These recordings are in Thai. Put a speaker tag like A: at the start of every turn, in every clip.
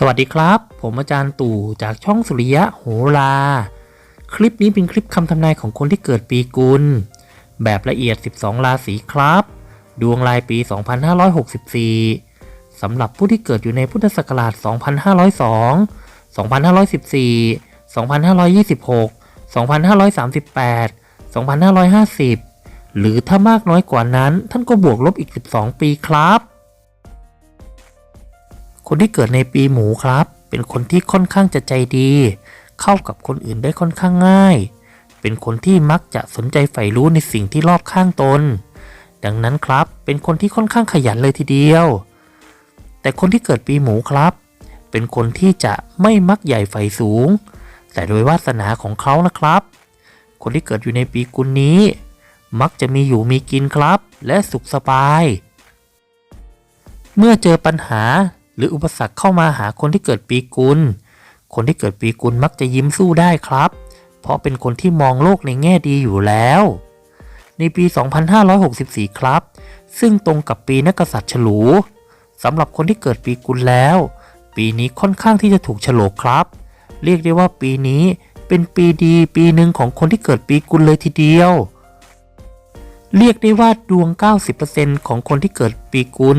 A: สวัสดีครับ ผมอาจารย์ตู่จากช่องสุริยะโหรา คลิปนี้เป็นคลิปคำทำนายของคนที่เกิดปีกุล แบบละเอียด 12 ราศีครับ ดวงรายปี 2564 สำหรับผู้ที่เกิดอยู่ในพุทธศักราช 2502 2514 2526 2538 2550 หรือถ้ามากน้อยกว่านั้น ท่านก็บวกลบอีก 12 ปีครับ คนที่เกิดในปีหมูครับ เป็นคนที่ค่อนข้างจะใจดี เข้ากับคนอื่นได้ค่อนข้างง่าย เป็นคนที่มักจะสนใจใฝ่รู้ในสิ่งที่รอบข้างตน ดังนั้นครับ เป็นคนที่ค่อนข้างขยันเลยทีเดียว แต่คนที่เกิดปีหมูครับ เป็นคนที่จะไม่มักใหญ่ใฝ่สูง แต่โดยวาสนาของเขานะครับ คนที่เกิดอยู่ในปีกุลนี้ มักจะมีอยู่มีกินครับ และสุขสบาย เมื่อเจอปัญหา หรืออุปสรรคเข้ามาหาคนที่เกิดปีกุล คนที่เกิดปีกุลมักจะยิ้มสู้ได้ครับ เพราะเป็นคนที่มองโลกในแง่ดีอยู่แล้ว ในปี 2564 ครับ ซึ่งตรงกับปีนักษัตริย์ฉลูสำหรับคนที่เกิดปีกุลแล้ว ปีนี้ค่อนข้างที่จะถูกฉลกครับ เรียกได้ว่าปีนี้เป็นปีดีปีหนึ่งของคนที่เกิดปีกุลเลยทีเดียว เรียกได้ว่าดวง 90%ของคนที่เกิดปีกุล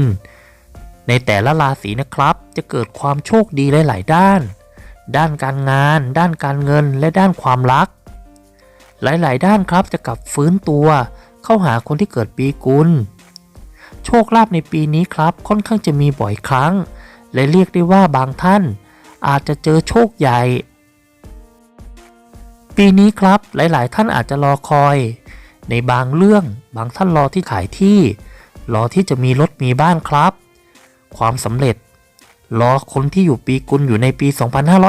A: ในแต่ละราศีนะครับ จะเกิดความโชคดีหลาย ๆ ด้าน ด้านการงาน ด้านการเงิน และด้านความรัก หลาย ๆ ด้านครับจะกลับฟื้นตัว เข้าหาคนที่เกิดปีกุล โชคลาภในปีนี้ครับค่อนข้างจะมีบ่อยครั้ง และเรียกได้ว่าบางท่าน อาจจะเจอโชคใหญ่ ปีนี้ครับหลาย ๆ ท่านอาจจะรอคอย ในบางเรื่อง บางท่านรอที่ขายที่ รอที่จะมีรถมีบ้านครับ ความสำเร็จ รอคนที่อยู่ปีกุลอยู่ในปี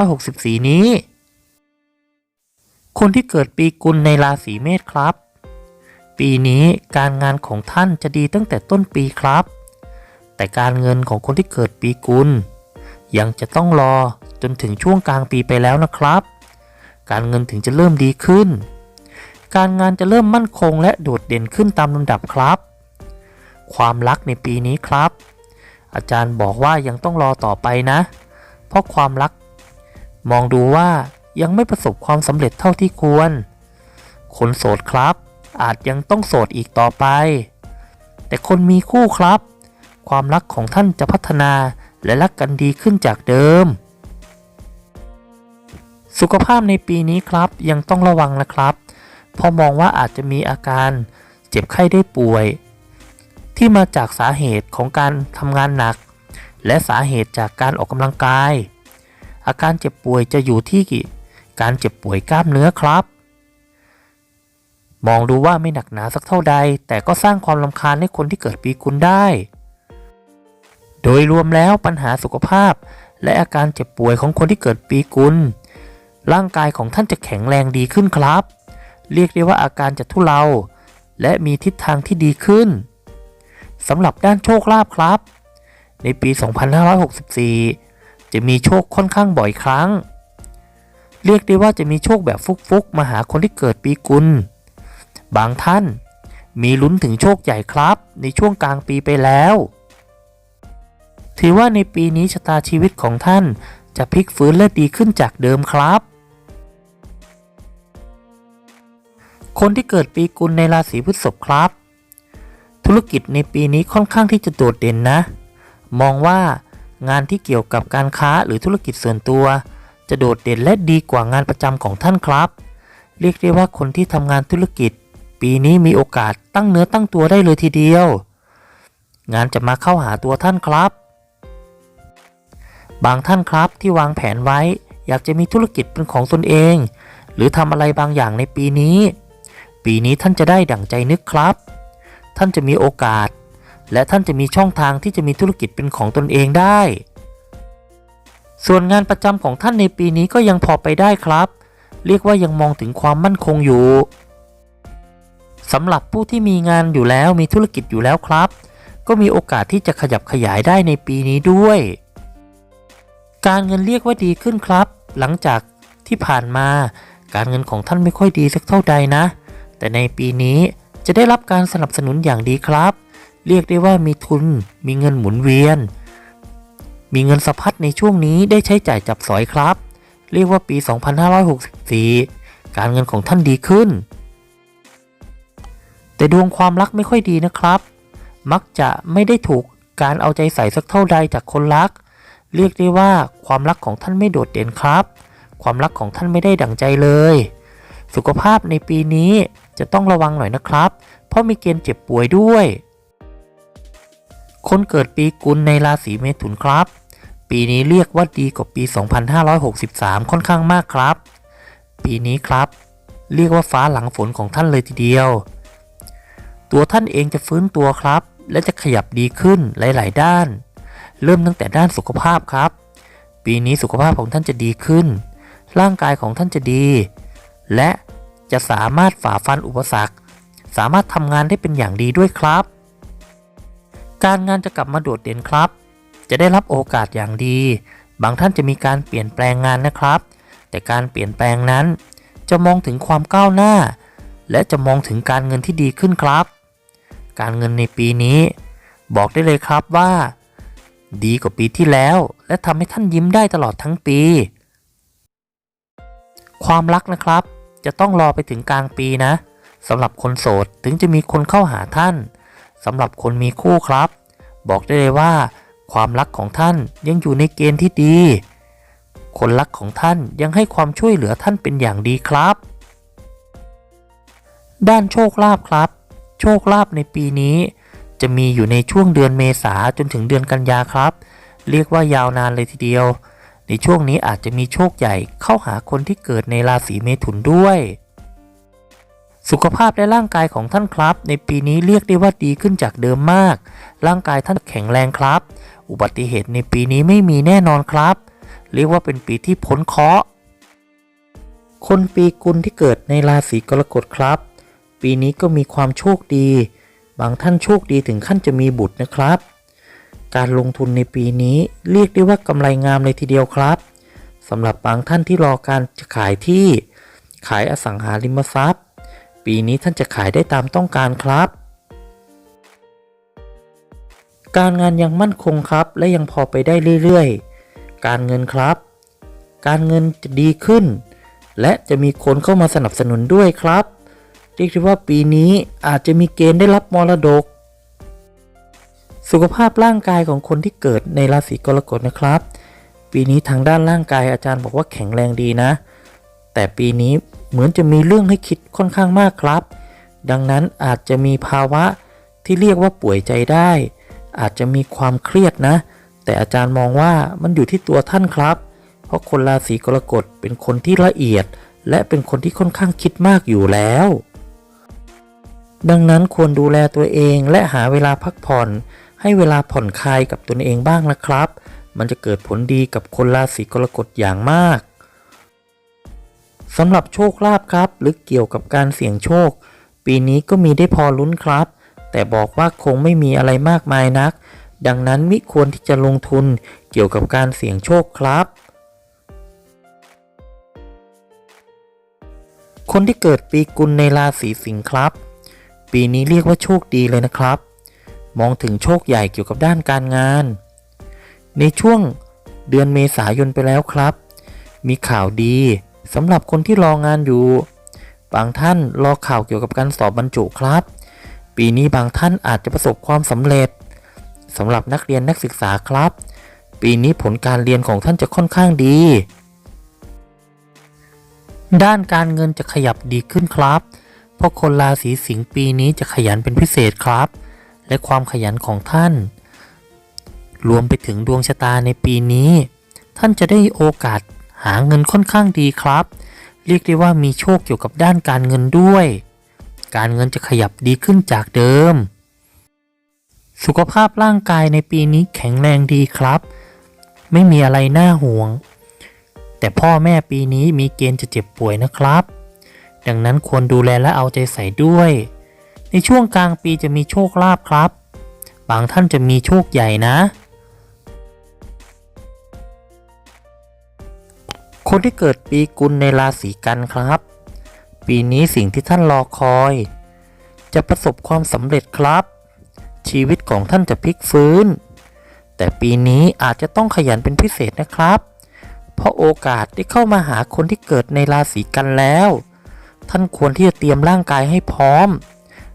A: 2564 นี้ คนที่เกิดปีกุลในราศีเมษครับ ปีนี้การงานของท่านจะดีตั้งแต่ต้นปีครับ แต่การเงินของคนที่เกิดปีกุล ยังจะต้องรอจนถึงช่วงกลางปีไปแล้วนะครับ การเงินถึงจะเริ่มดีขึ้น การงานจะเริ่มมั่นคงและโดดเด่นขึ้นตามลำดับครับ ความรักในปีนี้ครับ อาจารย์บอกว่ายังต้องรอต่อไปนะ เพราะความรัก มองดูว่ายังไม่ประสบความสำเร็จเท่าที่ควร คนโสดครับ อาจยังต้องโสดอีกต่อไป แต่คนมีคู่ครับ ความรักของท่านจะพัฒนาและรักกันดีขึ้นจากเดิม สุขภาพในปีนี้ครับยังต้องระวังนะครับเพราะมองว่าอาจจะมีอาการเจ็บไข้ได้ป่วย ที่มาจากสาเหตุของการทำงานหนัก และสาเหตุจากการออกกำลังกาย อาการเจ็บป่วยจะอยู่ที่การเจ็บป่วยกล้ามเนื้อครับ มองดูว่าไม่หนักหนาสักเท่าใด แต่ก็สร้างความลำคาญให้คนที่เกิดปีกุลได้ โดยรวมแล้วปัญหาสุขภาพ และอาการเจ็บป่วยของคนที่เกิดปีกุลร่างกายของท่านจะแข็งแรงดีขึ้นครับ เรียกได้ว่าอาการจะทุเลาและมีทิศทางที่ดีขึ้น สำหรับด้านโชคลาภครับ ในปี 2564 จะมีโชคค่อนข้างบ่อยครั้ง เรียกได้ว่าจะมีโชคแบบฟุกๆ มาหาคนที่เกิดปีกุล บางท่านมีลุ้นถึงโชคใหญ่ครับ ในช่วงกลางปีไปแล้ว ถือว่าในปีนี้ชะตาชีวิตของท่านจะพลิกฟื้นและดีขึ้นจากเดิมครับ คนที่เกิดปีกุลในราศีพฤษภครับ ธุรกิจในปีนี้ค่อนข้างที่จะโดดเด่นนะ มองว่างานที่เกี่ยวกับการค้าหรือธุรกิจส่วนตัว จะโดดเด่นและดีกว่างานประจำของท่านครับ เรียกได้ว่าคนที่ทำงานธุรกิจ ปีนี้มีโอกาสตั้งเนื้อตั้งตัวได้เลยทีเดียว งานจะมาเข้าหาตัวท่านครับ บางท่านครับที่วางแผนไว้ อยากจะมีธุรกิจเป็นของตนเอง หรือทำอะไรบางอย่างในปีนี้ ปีนี้ท่านจะได้ดั่งใจนึกครับ ท่านจะมีโอกาส และท่านจะมีช่องทางที่จะมีธุรกิจเป็นของตนเองได้ ส่วนงานประจำของท่านในปีนี้ก็ยังพอไปได้ครับ เรียกว่ายังมองถึงความมั่นคงอยู่สำหรับผู้ที่มีงานอยู่แล้วมีธุรกิจอยู่แล้วครับ ก็มีโอกาสที่จะขยับขยายได้ในปีนี้ด้วย การเงินเรียกว่าดีขึ้นครับ หลังจากที่ผ่านมา การเงินของท่านไม่ค่อยดีสักเท่าใดนะ แต่ในปีนี้ จะได้รับการสนับสนุนอย่างดีครับ เรียกได้ว่ามีทุน มีเงินหมุนเวียน มีเงินสะพัดในช่วงนี้ได้ใช้จ่ายจับสอยครับ เรียกว่าปี 2564 การเงินของท่านดีขึ้น แต่ดวงความรักไม่ค่อยดีนะครับ มักจะไม่ได้ถูกการเอาใจใส่สักเท่าใดจากคนรัก เรียกได้ว่าความรักของท่านไม่โดดเด่นครับ ความรักของท่านไม่ได้ดั่งใจเลย สุขภาพในปีนี้ จะต้องระวังหน่อยนะครับ เพราะมีเกณฑ์เจ็บป่วยด้วย คนเกิดปีกุลในราศีเมถุนครับ ปีนี้เรียกว่าดีกว่าปี 2563 ค่อนข้างมากครับ ปีนี้ครับ เรียกว่าฟ้าหลังฝนของท่านเลยทีเดียว ตัวท่านเองจะฟื้นตัวครับ และจะขยับดีขึ้นหลาย ๆ ด้าน เริ่มตั้งแต่ด้านสุขภาพครับ ปีนี้สุขภาพของท่านจะดีขึ้น ร่างกายของท่านจะดี และ จะสามารถฝ่าฟันอุปสรรค สามารถทำงานได้เป็นอย่างดีด้วยครับ การงานจะกลับมาโดดเด่นครับ จะได้รับโอกาสอย่างดี บางท่านจะมีการเปลี่ยนแปลงงานนะครับ แต่การเปลี่ยนแปลงนั้น จะมองถึงความก้าวหน้า และจะมองถึงการเงินที่ดีขึ้นครับ การเงินในปีนี้ บอกได้เลยครับว่า ดีกว่าปีที่แล้ว และทำให้ท่านยิ้มได้ตลอดทั้งปี ความรักนะครับ จะต้องรอไปถึงกลางปีนะสำหรับคนโสดถึงจะมีคนเข้าหาท่านสำหรับคนมีคู่ครับ บอกได้เลยว่า ความรักของท่านยังอยู่ในเกณฑ์ที่ดี คนรักของท่านยังให้ความช่วยเหลือท่านเป็นอย่างดีครับ ด้านโชคลาภครับ โชคลาภในปีนี้ จะมีอยู่ในช่วงเดือนเมษาจนถึงเดือนกันยาครับ เรียกว่ายาวนานเลยทีเดียว ในช่วงนี้อาจจะมีโชคใหญ่เข้าหาคนที่เกิดในราศีเมถุนด้วย สุขภาพและร่างกายของท่านครับ ในปีนี้เรียกได้ว่าดีขึ้นจากเดิมมาก ร่างกายท่านแข็งแรงครับ อุบัติเหตุในปีนี้ไม่มีแน่นอนครับ เรียกว่าเป็นปีที่พ้นเคราะห์คนปีกุลที่เกิดในราศีกรกฎครับ ปีนี้ก็มีความโชคดี บางท่านโชคดีถึงขั้นจะมีบุตรนะครับ การลงทุนในปีนี้เรียกได้ว่ากำไรงามเลยทีเดียวครับสำหรับบางท่านที่รอการจะขายที่ ขายอสังหาริมทรัพย์ ปีนี้ท่านจะขายได้ตามต้องการครับ การงานยังมั่นคงครับ และยังพอไปได้เรื่อยๆ การเงินครับ การเงินจะดีขึ้น และจะมีคนเข้ามาสนับสนุนด้วยครับ เรียกได้ว่าปีนี้อาจจะมีเกณฑ์ได้รับมรดก สุขภาพร่างกายของคนที่เกิดในราศีกรกฎนะครับ ปีนี้ทางด้านร่างกายอาจารย์บอกว่าแข็งแรงดีนะ แต่ปีนี้เหมือนจะมีเรื่องให้คิดค่อนข้างมากครับ ดังนั้นอาจจะมีภาวะที่เรียกว่าป่วยใจได้ อาจจะมีความเครียดนะ แต่อาจารย์มองว่ามันอยู่ที่ตัวท่านครับ เพราะคนราศีกรกฎเป็นคนที่ละเอียด และเป็นคนที่ค่อนข้างคิดมากอยู่แล้ว ดังนั้นควรดูแลตัวเองและหาเวลาพักผ่อน ให้เวลาผ่อนคลายกับตนเองบ้างนะครับ มันจะเกิดผลดีกับคนราศีกรกฎอย่างมากสำหรับโชคลาภครับ หรือเกี่ยวกับการเสี่ยงโชค ปีนี้ก็มีได้พอลุ้นครับ แต่บอกว่าคงไม่มีอะไรมากมายนัก ดังนั้นมิควรที่จะลงทุนเกี่ยวกับการเสี่ยงโชคครับ คนที่เกิดปีกุลในราศีสิงห์ครับ ปีนี้เรียกว่าโชคดีเลยนะครับ มองถึงโชคใหญ่เกี่ยวกับด้านการงาน ในช่วงเดือนเมษายนไปแล้วครับ มีข่าวดีสำหรับคนที่รองานอยู่ บางท่านรอข่าวเกี่ยวกับการสอบบรรจุครับ ปีนี้บางท่านอาจจะประสบความสำเร็จสำหรับนักเรียนนักศึกษาครับ ปีนี้ผลการเรียนของท่านจะค่อนข้างดี ด้านการเงินจะขยับดีขึ้นครับ เพราะคนราศีสิงห์ปีนี้จะขยันเป็นพิเศษครับ และความขยันของท่าน รวมไปถึงดวงชะตาในปีนี้ ท่านจะได้โอกาสหาเงินค่อนข้างดีครับ เรียกได้ว่ามีโชคเกี่ยวกับด้านการเงินด้วย การเงินจะขยับดีขึ้นจากเดิม สุขภาพร่างกายในปีนี้แข็งแรงดีครับ ไม่มีอะไรน่าห่วง แต่พ่อแม่ปีนี้มีเกณฑ์จะเจ็บป่วยนะครับ ดังนั้นควรดูแลและเอาใจใส่ด้วย ในช่วงกลางปีจะมีโชคลาภครับ บางท่านจะมีโชคใหญ่นะ คนที่เกิดปีกุลในราศีกันครับ ปีนี้สิ่งที่ท่านรอคอย จะประสบความสำเร็จครับ ชีวิตของท่านจะพลิกฟื้น แต่ปีนี้อาจจะต้องขยันเป็นพิเศษนะครับ เพราะโอกาสได้เข้ามาหาคนที่เกิดในราศีกันแล้ว ท่านควรที่จะเตรียมร่างกายให้พร้อม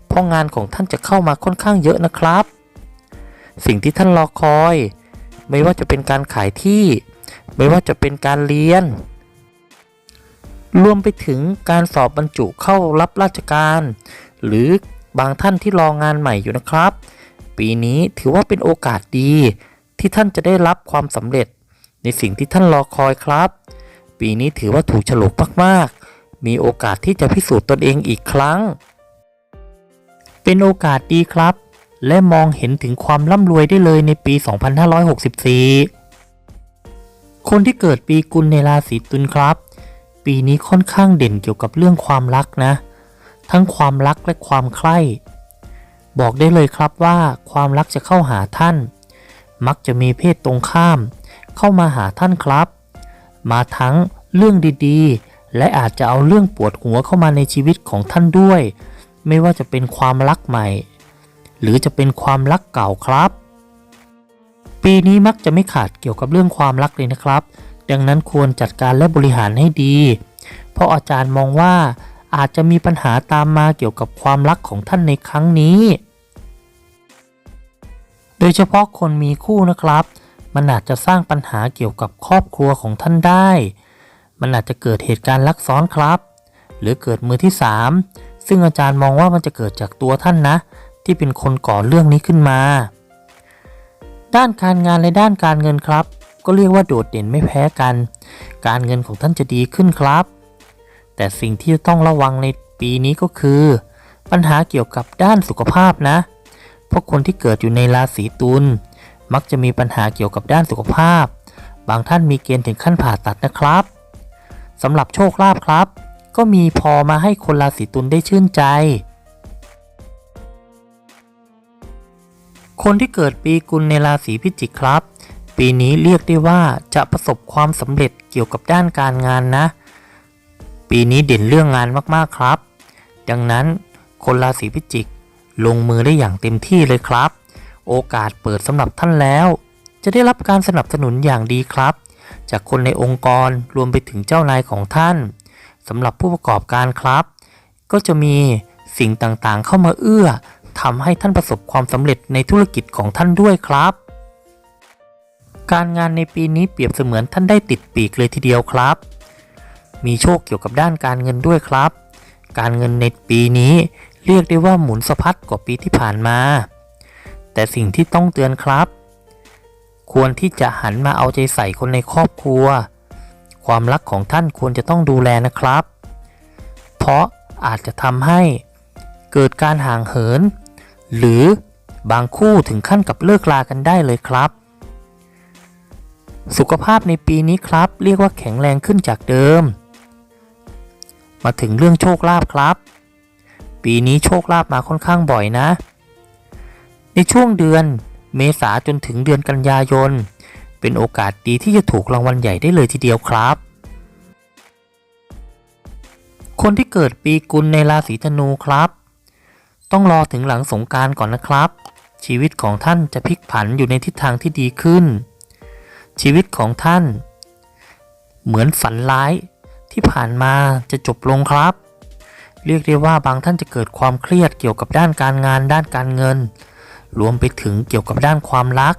A: เพราะงานของท่านจะเข้ามาค่อนข้างเยอะนะครับ สิ่งที่ท่านรอคอย ไม่ว่าจะเป็นการขายที่ ไม่ว่าจะเป็นการเรียน รวมไปถึงการสอบบรรจุเข้ารับราชการ หรือบางท่านที่รองานใหม่อยู่นะครับ ปีนี้ถือว่าเป็นโอกาสดี ที่ท่านจะได้รับความสำเร็จ ในสิ่งที่ท่านรอคอยครับ ปีนี้ถือว่าถูกฉลกมากๆ มีโอกาสที่จะพิสูจน์ตนเองอีกครั้ง เป็นโอกาสดีครับ และมองเห็นถึงความร่ำรวยได้เลยในปี 2564 คนที่เกิดปีกุลในราศีตุลครับ ปีนี้ค่อนข้างเด่นเกี่ยวกับเรื่องความรักนะ ทั้งความรักและความใคร่บอกได้เลยครับว่าความรักจะเข้าหาท่าน มักจะมีเพศตรงข้าม เข้ามาหาท่านครับ มาทั้งเรื่องดีๆ และอาจจะเอาเรื่องปวดหัวเข้ามาในชีวิตของท่านด้วย ไม่ว่าจะเป็นความรักใหม่ หรือจะเป็นความรักเก่าครับ ปีนี้มักจะไม่ขาดเกี่ยวกับเรื่องความรักเลยนะครับ ดังนั้นควรจัดการและบริหารให้ดี เพราะอาจารย์มองว่าอาจจะมีปัญหาตามมาเกี่ยวกับความรักของท่านในครั้งนี้ โดยเฉพาะคนมีคู่นะครับ มันอาจจะสร้างปัญหาเกี่ยวกับครอบครัวของท่านได้ มันอาจจะเกิดเหตุการณ์ลักซ้อนครับ หรือเกิดมือที่ 3 ซึ่งอาจารย์มองว่ามันจะเกิดจากตัวท่านนะ ที่เป็นคนก่อเรื่องนี้ขึ้นมา ด้านการงานและด้านการเงินครับ ก็เรียกว่าโดดเด่นไม่แพ้กัน การเงินของท่านจะดีขึ้นครับ แต่สิ่งที่จะต้องระวังในปีนี้ก็คือ ปัญหาเกี่ยวกับด้านสุขภาพนะ เพราะคนที่เกิดอยู่ในราศีตุลมักจะมีปัญหาเกี่ยวกับด้านสุขภาพ บางท่านมีเกณฑ์ถึงขั้นผ่าตัดนะครับสำหรับโชคลาภครับ ก็มีพอมาให้คนราศีตุลได้ชื่นใจ คนที่เกิดปีกุลในราศีพิจิกครับ ปีนี้เรียกได้ว่าจะประสบความสำเร็จเกี่ยวกับด้านการงานนะ ปีนี้เด่นเรื่องงานมากๆครับ ดังนั้นคนราศีพิจิกลงมือได้อย่างเต็มที่เลยครับ โอกาสเปิดสำหรับท่านแล้ว จะได้รับการสนับสนุนอย่างดีครับ จากคนในองค์กรรวมไปถึงเจ้านายของท่าน สำหรับผู้ประกอบการครับ ก็จะมีสิ่งต่างๆ เข้ามาเอื้อทำให้ท่านประสบความสำเร็จในธุรกิจของท่านด้วยครับ การงานในปีนี้เปรียบเสมือนท่านได้ติดปีกเลยทีเดียวครับ มีโชคเกี่ยวกับด้านการเงินด้วยครับ การเงินในปีนี้เรียกได้ว่าหมุนสะพัดกว่าปีที่ผ่านมา แต่สิ่งที่ต้องเตือนครับ ควรที่จะหันมาเอาใจใส่คนในครอบครัว ความรักของท่านควรจะต้องดูแลนะครับ เพราะอาจจะทำให้เกิดการห่างเหิน หรือบางคู่ถึงขั้นกับเลิกลากันได้เลยครับ สุขภาพในปีนี้ครับ เรียกว่าแข็งแรงขึ้นจากเดิม มาถึงเรื่องโชคลาภครับ ปีนี้โชคลาภมาค่อนข้างบ่อยนะ ในช่วงเดือนเมษาจนถึงเดือนกันยายน เป็นโอกาสดีที่จะถูกรางวัลใหญ่ได้เลยทีเดียวครับ คนที่เกิดปีกุลในราศีธนูครับ ต้องรอถึงหลังสงการก่อนนะครับ ชีวิตของท่านจะพลิกผันอยู่ในทิศทางที่ดีขึ้น ชีวิตของท่าน เหมือนฝันร้ายที่ผ่านมาจะจบลงครับ เรียกได้ว่าบางท่านจะเกิดความเครียดเกี่ยวกับด้านการงานด้านการเงิน รวมไปถึงเกี่ยวกับด้านความรัก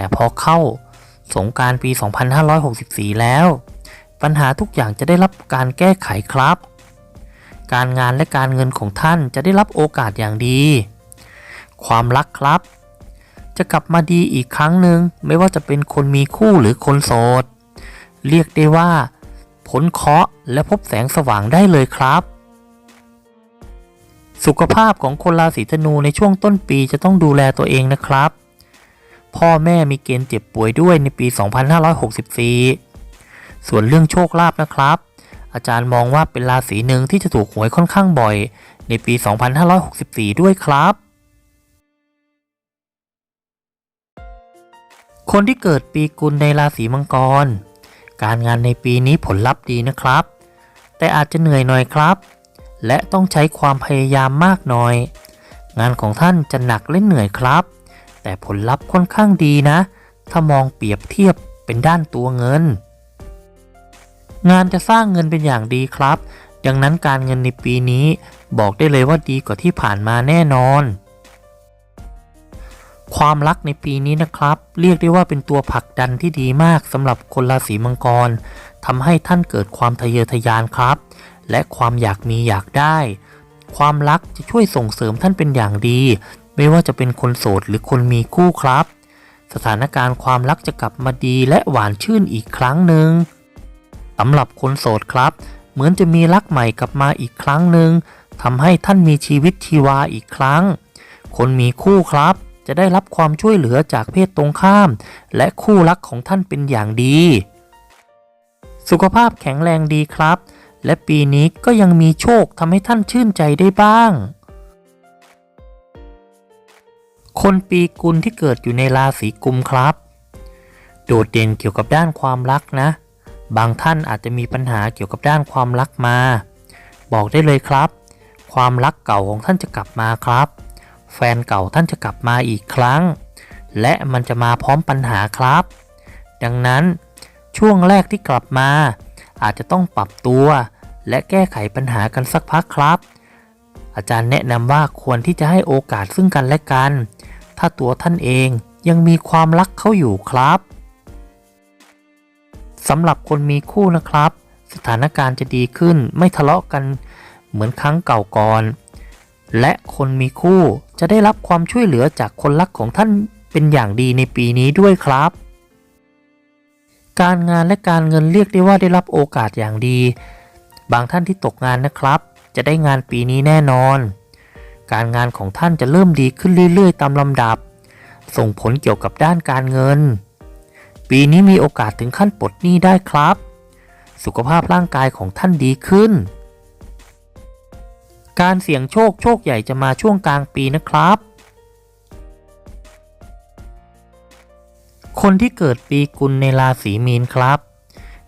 A: แต่พอเข้าสงการปี 2564 แล้ว ปัญหาทุกอย่างจะได้รับการแก้ไขครับ การงานและการเงินของท่านจะได้รับโอกาสอย่างดี ความรักครับ จะกลับมาดีอีกครั้งหนึ่งไม่ว่าจะเป็นคนมีคู่หรือคนโสด เรียกได้ว่าพ้นเคาะและพบแสงสว่างได้เลยครับ สุขภาพของคนราศีธนูในช่วงต้นปีจะต้องดูแลตัวเองนะครับ พ่อแม่มีเกณฑ์เจ็บป่วยด้วยในปี 2564 ส่วนเรื่องโชคลาภนะครับ อาจารย์มองว่าเป็นราศีหนึ่งที่จะถูกหวยค่อนข้างบ่อย ในปี 2564 ด้วยครับ คนที่เกิดปีกุลในราศีมังกร การงานในปีนี้ผลลัพธ์ดีนะครับ แต่อาจจะเหนื่อยหน่อยครับ และต้องใช้ความพยายามมากหน่อย งานของท่านจะหนักและเหนื่อยครับ แต่ผลลัพธ์ค่อนข้างดีนะ ถ้ามองเปรียบเทียบเป็นด้านตัวเงิน งานจะสร้างเงินเป็นอย่างดีครับ ดังนั้นการเงินในปีนี้บอกได้เลยว่าดีกว่าที่ผ่านมาแน่นอน ความรักในปีนี้นะครับ เรียกได้ว่าเป็นตัวผลักดันที่ดีมากสำหรับคนราศีมังกรทำให้ท่านเกิดความทะเยอทะยานครับ และความอยากมีอยากได้ ความรักจะช่วยส่งเสริมท่านเป็นอย่างดี ไม่ว่าจะเป็นคนโสดหรือคนมีคู่ครับ สถานการณ์ความรักจะกลับมาดีและหวานชื่นอีกครั้งหนึ่งสำหรับคนโสดครับ เหมือนจะมีรักใหม่กลับมาอีกครั้งหนึ่งทำให้ท่านมีชีวิตชีวาอีกครั้ง คนมีคู่ครับ จะได้รับความช่วยเหลือจากเพศตรงข้าม และคู่รักของท่านเป็นอย่างดี สุขภาพแข็งแรงดีครับ และปีนี้ก็ยังมีโชคทำให้ท่านชื่นใจได้บ้าง คนปีกุลที่เกิดอยู่ในราศีกุมครับ โดดเด่นเกี่ยวกับด้านความรักนะ บางท่านอาจจะมีปัญหาเกี่ยวกับด้านความรักมา บอกได้เลยครับ ความรักเก่าของท่านจะกลับมาครับ แฟนเก่าท่านจะกลับมาอีกครั้ง และมันจะมาพร้อมปัญหาครับ ดังนั้นช่วงแรกที่กลับมา อาจจะต้องปรับตัว และแก้ไขปัญหากันสักพักครับ อาจารย์แนะนำว่าควรที่จะให้โอกาสซึ่งกันและกัน ถ้าตัวท่านเองยังมีความรักเขาอยู่ครับสำหรับคนมีคู่นะครับ สถานการณ์จะดีขึ้นไม่ทะเลาะกันเหมือนครั้งเก่าก่อน และคนมีคู่จะได้รับความช่วยเหลือจากคนรักของท่านเป็นอย่างดีในปีนี้ด้วยครับ การงานและการเงินเรียกได้ว่าได้รับโอกาสอย่างดี บางท่านที่ตกงานนะครับ จะได้งานปีนี้แน่นอน การงานของท่านจะเริ่มดีขึ้นเรื่อยๆ ตามลำดับ ส่งผลเกี่ยวกับด้านการเงิน ปีนี้มีโอกาสถึงขั้นปลดหนี้ได้ครับ สุขภาพร่างกายของท่านดีขึ้น การเสี่ยงโชคโชคใหญ่จะมาช่วงกลางปีนะครับ คนที่เกิดปีกุลในราศีมีนครับ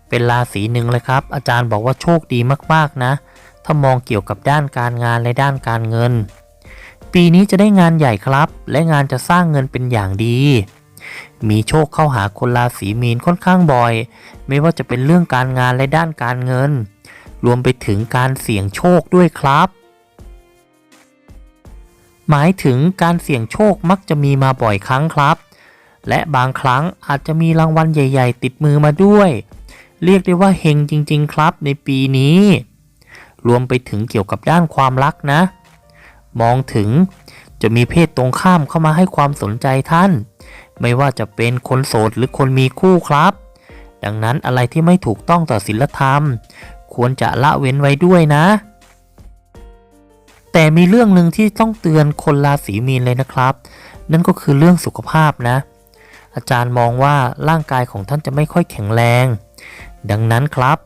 A: เป็นราศีหนึ่งเลยครับ อาจารย์บอกว่าโชคดีมากๆนะถ้ามองเกี่ยวกับด้านการงานและด้านการเงิน ปีนี้จะได้งานใหญ่ครับ และงานจะสร้างเงินเป็นอย่างดี มีโชคเข้าหาคนราศีมีนค่อนข้างบ่อย ไม่ว่าจะเป็นเรื่องการงานและด้านการเงิน รวมไปถึงการเสี่ยงโชคด้วยครับ หมายถึงการเสี่ยงโชคมักจะมีมาบ่อยครั้งครับ และบางครั้งอาจจะมีรางวัลใหญ่ ๆ ติดมือมาด้วย เรียกได้ว่าเฮงจริง ๆ ครับในปีนี้ รวมไปถึงเกี่ยวกับด้านความรักนะ มองถึง จะมีเพศตรงข้ามเข้ามาให้ความสนใจท่าน ไม่ว่าจะเป็นคนโสดหรือคนมีคู่ครับ ดังนั้นอะไรที่ไม่ถูกต้องต่อศีลธรรม ควรจะละเว้นไว้ด้วยนะ แต่มีเรื่องหนึ่งที่ต้องเตือนคนราศีมีนเลยนะครับ นั่นก็คือเรื่องสุขภาพนะ อาจารย์มองว่าร่างกายของท่านจะไม่ค่อยแข็งแรง ดังนั้นครับ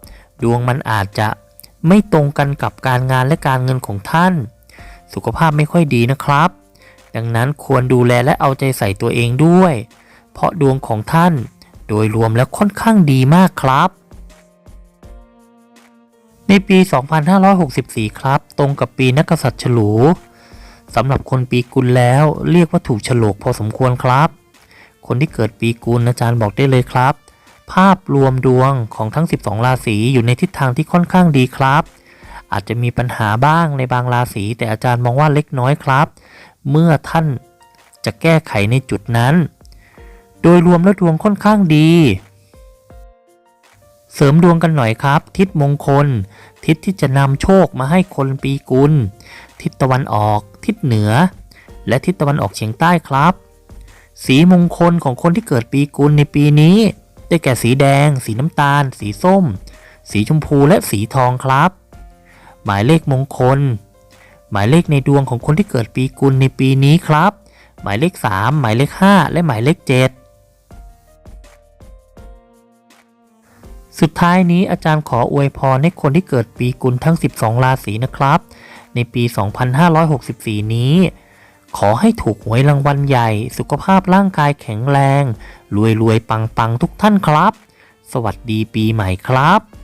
A: ดวงมันอาจจะไม่ตรงกันกับการงานและการเงินของท่าน สุขภาพไม่ค่อยดีนะครับ ดังนั้นควรดูแลและเอาใจใส่ตัวเองด้วย เพราะดวงของท่านโดยรวมแล้วค่อนข้างดีมากครับ ในปี 2564 ครับ ตรงกับปีนักกษัตริย์ฉลูสำหรับคนปีกุลแล้วเรียกว่าถูกฉลกพอสมควรครับ คนที่เกิดปีกุลอาจารย์บอกได้เลยครับ ภาพรวมดวงของทั้ง 12 ราศีอยู่ในทิศทางที่ค่อนข้างดีครับ อาจจะมีปัญหาบ้างในบางราศีแต่อาจารย์มองว่าเล็กน้อยครับ เมื่อท่านจะแก้ไขในจุดนั้น โดยรวมแล้วดวงค่อนข้างดี เสริมดวงกันหน่อยครับ ทิศมงคล ทิศที่จะนำโชคมาให้คนปีกุล ทิศตะวันออก ทิศเหนือ และทิศตะวันออกเฉียงใต้ครับ สีมงคลของคนที่เกิดปีกุลในปีนี้ ได้แก่สีแดง สีน้ำตาล สีส้ม สีชมพูและสีทองครับ หมายเลขมงคล หมายเลขในดวงของคนที่เกิดปีกุลในปีนี้ครับ หมายเลข 3 หมายเลข 5 และหมายเลข 7 สุดท้ายนี้อาจารย์ขออวยพรให้คนที่เกิดปีกุลทั้ง 12 ราศีนะครับ ในปี 2564 นี้ ขอให้ถูกหวยรางวัลใหญ่ สุขภาพร่างกายแข็งแรง รวยรวยปังปังทุกท่านครับ สวัสดีปีใหม่ครับ